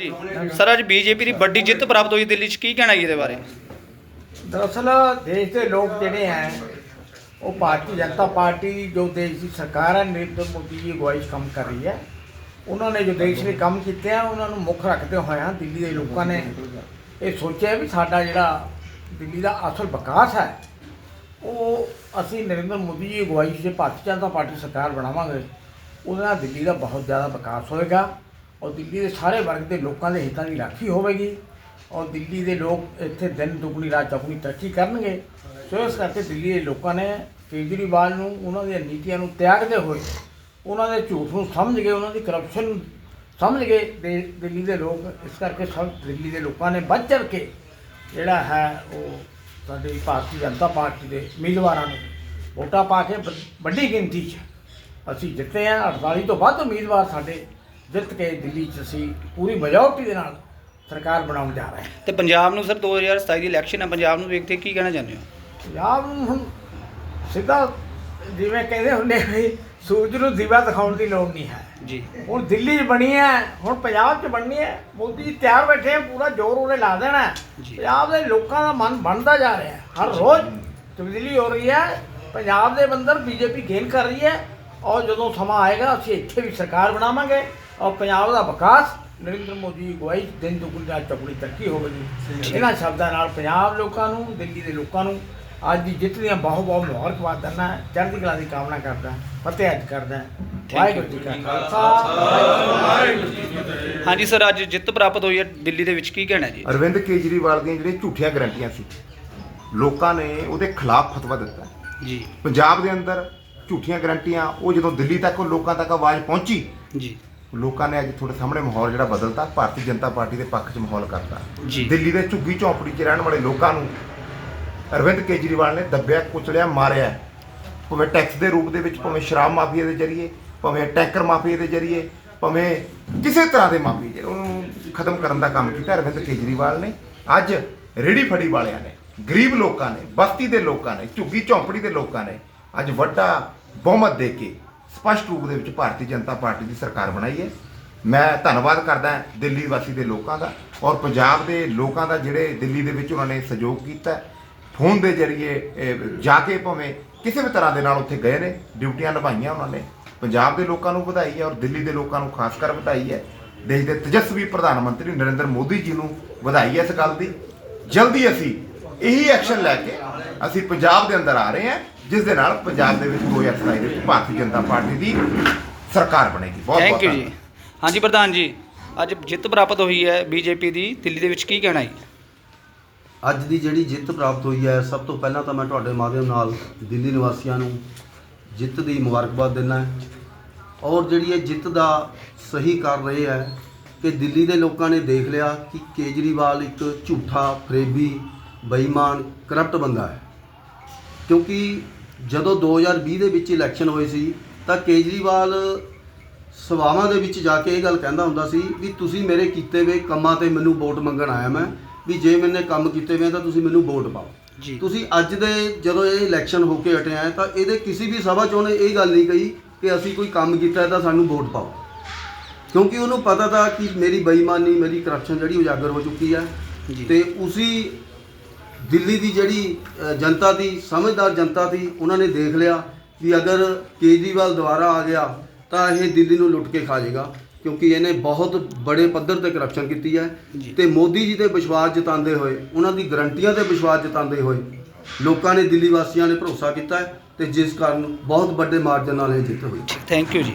ਜੀ ਸਰ, ਅੱਜ ਬੀਜੇਪੀ ਦੀ ਵੱਡੀ ਜਿੱਤ ਪ੍ਰਾਪਤ ਹੋਈ ਦਿੱਲੀ 'ਚ ਕੀ ਕਹਿਣਾ ਜੀ ਇਹਦੇ ਬਾਰੇ? ਦਰਅਸਲ ਦੇਸ਼ ਦੇ ਲੋਕ ਜਿਹੜੇ ਹੈ ਉਹ ਭਾਰਤੀ ਜਨਤਾ ਪਾਰਟੀ ਜੋ ਦੇਸ਼ ਦੀ ਸਰਕਾਰ ਹੈ ਨਰਿੰਦਰ ਮੋਦੀ ਦੀ ਅਗਵਾਈ 'ਚ ਕੰਮ ਕਰ ਰਹੀ ਹੈ। ਉਹਨਾਂ ਨੇ ਜੋ ਦੇਸ਼ ਲਈ ਕੰਮ ਕੀਤੇ ਆ, ਉਹਨਾਂ ਨੂੰ ਮੁੱਖ ਰੱਖਦੇ ਹੋਇਆਂ ਦਿੱਲੀ ਦੇ ਲੋਕਾਂ ਨੇ ਇਹ ਸੋਚਿਆ ਵੀ ਸਾਡਾ ਜਿਹੜਾ ਦਿੱਲੀ ਦਾ ਅਸਲ ਵਿਕਾਸ ਹੈ, ਉਹ ਅਸੀਂ ਨਰਿੰਦਰ ਮੋਦੀ ਜੀ ਦੀ ਅਗਵਾਈ 'ਚ ਜੇ ਭਾਰਤੀ ਜਨਤਾ ਪਾਰਟੀ ਸਰਕਾਰ ਬਣਾਵਾਂਗੇ, ਉਹਦੇ ਨਾਲ ਦਿੱਲੀ ਦਾ ਬਹੁਤ ਜ਼ਿਆਦਾ ਵਿਕਾਸ ਹੋਏਗਾ। ਔਰ ਦਿੱਲੀ ਦੇ ਸਾਰੇ ਵਰਗ ਦੇ ਲੋਕਾਂ ਦੇ ਹਿੱਤਾਂ ਦੀ ਰਾਖੀ ਹੋਵੇਗੀ। ਔਰ ਦਿੱਲੀ ਦੇ ਲੋਕ ਇੱਥੇ ਦਿਨ ਦੁਗਣੀ, ਰਾਤ ਚੌਗੁਣੀ ਤਰੱਕੀ ਕਰਨਗੇ। ਸੋ ਇਸ ਕਰਕੇ ਦਿੱਲੀ ਦੇ ਲੋਕਾਂ ਨੇ ਕੇਜਰੀਵਾਲ ਨੂੰ, ਉਹਨਾਂ ਦੀਆਂ ਨੀਤੀਆਂ ਨੂੰ ਤਿਆਗਦੇ ਹੋਏ, ਉਹਨਾਂ ਦੇ ਝੂਠ ਨੂੰ ਸਮਝ ਗਏ ਉਹਨਾਂ ਦੀ ਕਰਪਸ਼ਨ ਨੂੰ ਸਮਝ ਗਏ ਦੇ, ਦਿੱਲੀ ਦੇ ਲੋਕ ਇਸ ਕਰਕੇ ਸਭ ਦਿੱਲੀ ਦੇ ਲੋਕਾਂ ਨੇ ਵੱਧ ਚੜ੍ਹ ਕੇ ਜਿਹੜਾ ਹੈ ਉਹ ਸਾਡੀ ਭਾਰਤੀ ਜਨਤਾ ਪਾਰਟੀ ਦੇ ਉਮੀਦਵਾਰਾਂ ਨੂੰ ਵੋਟਾਂ ਪਾ ਕੇ ਵ- ਵੱਡੀ ਗਿਣਤੀ 'ਚ ਅਸੀਂ ਜਿੱਤੇ ਹਾਂ। 48 ਤੋਂ ਵੱਧ ਉਮੀਦਵਾਰ ਸਾਡੇ ਜਿੱਤ ਕੇ ਦਿੱਲੀ 'ਚ ਅਸੀਂ ਪੂਰੀ ਮਜੋਰਟੀ ਦੇ ਨਾਲ ਸਰਕਾਰ ਬਣਾਉਣ ਜਾ ਰਹੇ ਹਾਂ। ਤੇ ਪੰਜਾਬ ਨੂੰ ਸਰ 2027 ਦੀ ਇਲੈਕਸ਼ਨ ਹੈ ਪੰਜਾਬ ਨੂੰ ਵੇਖਦੇ ਕੀ ਕਹਿਣਾ ਚਾਹੁੰਦੇ ਹੋ? ਪੰਜਾਬ ਨੂੰ ਹੁਣ ਸਿੱਧਾ ਜਿਵੇਂ ਕਹਿੰਦੇ ਹੁੰਦੇ ਵੀ ਸੂਰਜ ਨੂੰ ਦੀਵਾ ਦਿਖਾਉਣ ਦੀ ਲੋੜ ਨਹੀਂ ਹੈ। ਜੀ। ਹੁਣ ਦਿੱਲੀ 'ਚ ਬਣੀ ਹੈ ਹੁਣ ਪੰਜਾਬ 'ਚ ਬਣਨੀ ਹੈ ਮੋਦੀ ਜੀ ਤਿਆਰ ਬੈਠੇ ਆ ਪੂਰਾ ਜ਼ੋਰ ਉਹਨੇ ਲਾ ਦੇਣਾ ਹੈ। ਜੀ। ਪੰਜਾਬ ਦੇ ਲੋਕਾਂ ਦਾ ਮਨ ਬਣਦਾ ਜਾ ਰਿਹਾ ਹੈ। ਹਰ ਰੋਜ਼ ਤਬਦੀਲੀ ਹੋ ਰਹੀ ਹੈ ਪੰਜਾਬ ਦੇ ਅੰਦਰ ਬੀਜੇਪੀ ਗੇਨ ਕਰ ਰਹੀ ਹੈ ਔਰ ਜਦੋਂ ਸਮਾਂ ਆਏਗਾ ਅਸੀਂ ਇੱਥੇ ਵੀ ਸਰਕਾਰ ਬਣਾਵਾਂਗੇ। ਔਰ ਪੰਜਾਬ ਦਾ ਵਿਕਾਸ ਨਰਿੰਦਰ ਮੋਦੀ ਦੀ ਅਗਵਾਈ ਦਿਨ ਦੁਗਣੀ ਰਾਤ ਚੌਗੁਣੀ ਤਰੱਕੀ ਹੋਵੇਗੀ ਇਹਨਾਂ ਸ਼ਬਦਾਂ ਨਾਲ ਪੰਜਾਬ ਲੋਕਾਂ ਨੂੰ ਦਿੱਲੀ ਦੇ ਲੋਕਾਂ ਨੂੰ ਅੱਜ ਦੀ ਜਿੱਤ ਦੀਆਂ ਬਹੁਤ ਬਹੁਤ ਮੁਬਾਰਕਬਾਦ ਦਿੰਦਾ ਚੜ੍ਹਦੀ ਕਲਾ ਦੀ ਕਾਮਨਾ ਕਰਦਾ ਫਤਿਹ ਅੱਜ ਕਰਦਾ ਵਾਹਿਗੁਰੂ ਜੀ ਕਾ ਖਾਲਸਾ ਵਾਹਿਗੁਰੂ ਜੀ ਕੀ ਫਤਿਹ ਹਾਂਜੀ ਸਰ ਅੱਜ ਜਿੱਤ ਪ੍ਰਾਪਤ ਹੋਈ ਹੈ ਦਿੱਲੀ ਦੇ ਵਿੱਚ। ਕੀ ਕਹਿਣਾ ਜੀ? ਅਰਵਿੰਦ ਕੇਜਰੀਵਾਲ ਦੀਆਂ ਜਿਹੜੀਆਂ ਝੂਠੀਆਂ ਗਰੰਟੀਆਂ ਸੀ ਲੋਕਾਂ ਨੇ ਉਹਦੇ ਖਿਲਾਫ ਫਤਵਾ ਦਿੱਤਾ। ਜੀ। ਪੰਜਾਬ ਦੇ ਅੰਦਰ ਝੂਠੀਆਂ ਗਰੰਟੀਆਂ ਉਹ ਜਦੋਂ ਦਿੱਲੀ ਤੱਕ ਲੋਕਾਂ ਤੱਕ ਆਵਾਜ਼ ਪਹੁੰਚੀ ਜੀ। ਲੋਕਾਂ ਨੇ ਅੱਜ ਤੁਹਾਡੇ ਸਾਹਮਣੇ ਮਾਹੌਲ ਜਿਹੜਾ ਬਦਲਤਾ ਭਾਰਤੀ ਜਨਤਾ ਪਾਰਟੀ ਦੇ ਪੱਖ 'ਚ ਮਾਹੌਲ ਕਰਤਾ। ਜੀ। ਦਿੱਲੀ ਦੇ ਝੁੱਗੀ ਝੌਂਪੜੀ 'ਚ ਰਹਿਣ ਵਾਲੇ ਲੋਕਾਂ ਨੂੰ ਅਰਵਿੰਦ ਕੇਜਰੀਵਾਲ ਨੇ ਦੱਬਿਆ ਕੁਚਲਿਆ ਮਾਰਿਆ। ਭਾਵੇਂ ਟੈਕਸ ਦੇ ਰੂਪ ਦੇ ਵਿੱਚ ਭਾਵੇਂ ਸ਼ਰਾਬ ਮਾਫੀਆ ਦੇ ਜ਼ਰੀਏ ਭਾਵੇਂ ਟੈਂਕਰ ਮਾਫੀਆ ਦੇ ਜ਼ਰੀਏ ਭਾਵੇਂ ਕਿਸੇ ਤਰ੍ਹਾਂ ਦੇ ਮਾਫੀਆ ਜਿਹੜੇ ਉਹਨੂੰ ਖਤਮ ਕਰਨ ਦਾ ਕੰਮ ਕੀਤਾ ਅਰਵਿੰਦ ਕੇਜਰੀਵਾਲ ਨੇ। ਅੱਜ ਰੇੜੀ ਫੜੀ ਵਾਲਿਆਂ ਨੇ ਗਰੀਬ ਲੋਕਾਂ ਨੇ ਬਸਤੀ ਦੇ ਲੋਕਾਂ ਨੇ ਝੁੱਗੀ ਝੌਂਪੜੀ ਦੇ ਲੋਕਾਂ ਨੇ ਅੱਜ ਵੱਡਾ ਬਹੁਮਤ ਦੇ ਕੇ ਸਪਸ਼ਟ ਰੂਪ ਦੇ ਵਿੱਚ ਭਾਰਤੀ ਜਨਤਾ ਪਾਰਟੀ ਦੀ ਸਰਕਾਰ ਬਣਾਈ ਹੈ। ਮੈਂ ਧੰਨਵਾਦ ਕਰਦਾ ਦਿੱਲੀ ਵਾਸੀ ਦੇ ਲੋਕਾਂ ਦਾ ਔਰ ਪੰਜਾਬ ਦੇ ਲੋਕਾਂ ਦਾ ਜਿਹੜੇ ਦਿੱਲੀ ਦੇ ਵਿੱਚ ਉਹਨਾਂ ਨੇ ਸਹਿਯੋਗ ਕੀਤਾ। ਫੋਨ ਦੇ ਜ਼ਰੀਏ ਜਾ ਕੇ ਭਾਵੇਂ ਕਿਸੇ ਵੀ ਤਰ੍ਹਾਂ ਦੇ ਨਾਲ ਉੱਥੇ ਗਏ ਨੇ, ਡਿਊਟੀਆਂ ਨਿਭਾਈਆਂ ਉਹਨਾਂ ਨੇ। ਪੰਜਾਬ ਦੇ ਲੋਕਾਂ ਨੂੰ ਵਧਾਈ ਹੈ ਔਰ ਦਿੱਲੀ ਦੇ ਲੋਕਾਂ ਨੂੰ ਖਾਸ ਕਰ ਵਧਾਈ ਹੈ। ਦੇਸ਼ ਦੇ ਤੇਜਸਵੀ ਪ੍ਰਧਾਨ ਮੰਤਰੀ ਨਰਿੰਦਰ ਮੋਦੀ ਜੀ ਨੂੰ ਵਧਾਈ ਹੈ ਇਸ ਗੱਲ ਦੀ। ਜਲਦੀ ਅਸੀਂ ਇਹੀ ਐਕਸ਼ਨ ਲੈ ਕੇ ਅਸੀਂ ਪੰਜਾਬ ਦੇ ਅੰਦਰ ਆ ਰਹੇ ਹਾਂ ਜਿਸ ਦੇ ਨਾਲ ਪੰਜਾਬ ਦੇ ਵਿੱਚ 2027 ਦੇ ਵਿੱਚ ਭਾਰਤੀ ਜਨਤਾ ਪਾਰਟੀ ਦੀ ਸਰਕਾਰ ਬਣੇਗੀ। ਬਹੁਤ ਬਹੁਤ ਥੈਂਕ ਯੂ ਜੀ ਹਾਂਜੀ ਪ੍ਰਧਾਨ ਜੀ ਅੱਜ ਜਿੱਤ ਪ੍ਰਾਪਤ ਹੋਈ ਹੈ ਬੀਜੇਪੀ ਦੀ ਦਿੱਲੀ ਦੇ ਵਿੱਚ ਕੀ ਕਹਿਣਾ ਜੀ? ਅੱਜ ਦੀ ਜਿਹੜੀ ਜਿੱਤ ਪ੍ਰਾਪਤ ਹੋਈ ਹੈ ਸਭ ਤੋਂ ਪਹਿਲਾਂ ਤਾਂ ਮੈਂ ਤੁਹਾਡੇ ਮਾਧਿਅਮ ਨਾਲ ਦਿੱਲੀ ਨਿਵਾਸੀਆਂ ਨੂੰ ਜਿੱਤ ਦੀ ਮੁਬਾਰਕਬਾਦ ਦਿੰਦਾ ਹੈ। ਔਰ ਜਿਹੜੀ ਇਹ ਜਿੱਤ ਦਾ ਸਹੀ ਕਰ ਰਹੇ ਹੈ ਕਿ ਦਿੱਲੀ ਦੇ ਲੋਕਾਂ ਨੇ ਦੇਖ ਲਿਆ ਕਿ ਕੇਜਰੀਵਾਲ ਇੱਕ ਝੂਠਾ ਫਰੇਬੀ ਬੇਈਮਾਨ ਕਰਪਟ ਬੰਦਾ ਹੈ। ਕਿਉਂਕਿ ਜਦੋਂ 2020 ਦੇ ਵਿੱਚ ਇਲੈਕਸ਼ਨ ਹੋਏ ਸੀ ਤਾਂ ਕੇਜਰੀਵਾਲ ਸਭਾਵਾਂ ਦੇ ਵਿੱਚ ਜਾ ਕੇ ਇਹ ਗੱਲ ਕਹਿੰਦਾ ਹੁੰਦਾ ਸੀ ਵੀ ਤੁਸੀਂ ਮੇਰੇ ਕੀਤੇ ਹੋਏ ਕੰਮਾਂ ਤੇ ਮੈਨੂੰ ਵੋਟ ਮੰਗਣ ਆਇਆ ਮੈਂ ਵੀ ਜੇ ਮੈਨੇ ਕੰਮ ਕੀਤੇ ਹੋਏ ਆ ਤਾਂ ਤੁਸੀਂ ਮੈਨੂੰ ਵੋਟ ਪਾਓ। ਤੁਸੀਂ ਅੱਜ ਦੇ ਜਦੋਂ ਇਹ ਇਲੈਕਸ਼ਨ ਹੋ ਕੇ ਹਟਿਆ ਹੈ ਤਾਂ ਇਹਦੇ ਕਿਸੇ ਵੀ ਸਭਾ 'ਚ ਉਹਨੇ ਇਹ ਗੱਲ ਨਹੀਂ ਕਹੀ ਕਿ ਅਸੀਂ ਕੋਈ ਕੰਮ ਕੀਤਾ ਹੈ ਤਾਂ ਸਾਨੂੰ ਵੋਟ ਪਾਓ। ਕਿਉਂਕਿ ਉਹਨੂੰ ਪਤਾ ਤਾਂ ਕਿ ਮੇਰੀ ਬੇਈਮਾਨੀ ਮੇਰੀ ਕਰਪਸ਼ਨ ਜਿਹੜੀ ਉਜਾਗਰ ਹੋ ਚੁੱਕੀ ਹੈ। ਤੇ ਉਸੀ ਦਿੱਲੀ ਦੀ ਜਿਹੜੀ ਜਨਤਾ ਦੀ ਸਮਝਦਾਰ ਜਨਤਾ ਦੀ ਉਹਨਾਂ ਨੇ ਦੇਖ ਲਿਆ ਵੀ ਅਗਰ ਕੇਜਰੀਵਾਲ ਦੁਬਾਰਾ ਆ ਗਿਆ ਤਾਂ ਇਹ ਦਿੱਲੀ ਨੂੰ ਲੁੱਟ ਕੇ ਖਾ ਜਾਏਗਾ ਕਿਉਂਕਿ ਇਹਨੇ ਬਹੁਤ ਬੜੇ ਪੱਧਰ ਤੇ ਕਰਪਸ਼ਨ ਕੀਤੀ ਹੈ। ਤੇ ਮੋਦੀ ਜੀ ਤੇ ਵਿਸ਼ਵਾਸ ਜਤਾਉਂਦੇ ਹੋਏ ਉਹਨਾਂ ਦੀ ਗਰੰਟੀਆਂ ਤੇ ਵਿਸ਼ਵਾਸ ਜਤਾਉਂਦੇ ਹੋਏ ਲੋਕਾਂ ਨੇ ਦਿੱਲੀ ਵਾਸੀਆਂ ਨੇ ਭਰੋਸਾ ਕੀਤਾ ਤੇ ਜਿਸ ਕਾਰਨ ਬਹੁਤ ਵੱਡੇ ਮਾਰਜਨ ਨਾਲ ਇਹ ਜਿੱਤ ਹੋਈ ਥੈਂਕ ਯੂ ਜੀ